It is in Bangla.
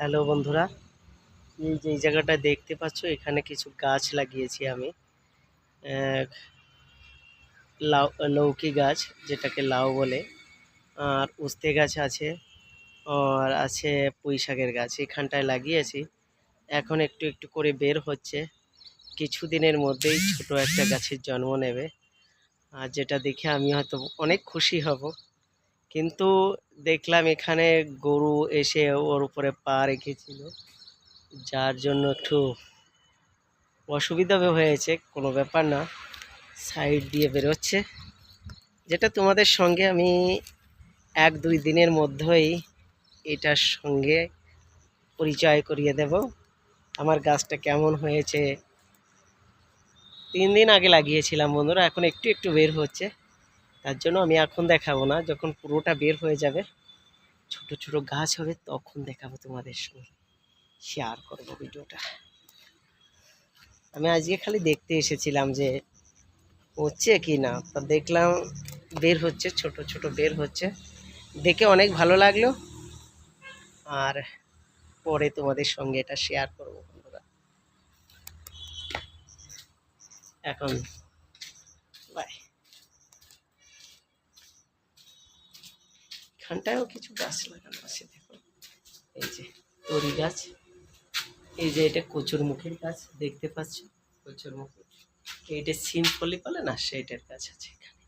হ্যালো বন্ধুরা, এই যে এই জায়গাটা দেখতে পাচ্ছ, এখানে কিছু গাছ লাগিয়েছি আমি। লাউ লৌকি গাছ, যেটাকে লাউ বলে। আর উস্তে গাছ আছে, আর আছে পুঁই শাকের গাছ, এখানটায় লাগিয়েছি। এখন একটু একটু করে বের হচ্ছে। কিছুদিনের মধ্যেই ছোট একটা গাছের জন্ম নেবে। আর যেটা দেখে আমি হয়তো অনেক খুশি হব। কিন্তু দেখলাম এখানে গরু এসে ওর উপরে পা রেখেছিল, যার জন্য একটু অসুবিধা হয়েছে, কোনো ব্যাপার না। সাইড দিয়ে বেরোচ্ছে। যেটা তোমাদের সঙ্গে আমি এক দুই দিনের মধ্যেই এটার সঙ্গে পরিচয় করিয়ে দেব। আমার গাছটা কেমন হয়েছে? তিন দিন আগে লাগিয়েছিলাম বন্ধুরা, এখন একটু একটু বের হচ্ছে। তার জন্য আমি এখন দেখাবো না, যখন পুরোটা বের হয়ে যাবে, ছোট ছোট গাছ হবে, তখন দেখাবো তোমাদের সঙ্গে। শেয়ার করব ভিডিওটা। আমি আজকে খালি দেখতে এসেছিলাম যে হচ্ছে কি না, তা দেখলাম বের হচ্ছে, ছোট ছোট বের হচ্ছে। দেখে অনেক ভালো লাগল। আর পরে তোমাদের সঙ্গে এটা শেয়ার করব বন্ধুরা। এখন বাই এখানটাও কিছু গাছ লাগানো আছে, দেখুন। এই যে তরি গাছ, এই যে এটা কচুর মুখের গাছ, দেখতে পাচ্ছ কচুর মুখের। এইটা সিম ফলি বলে না সেইটার গাছ আছে এখানে।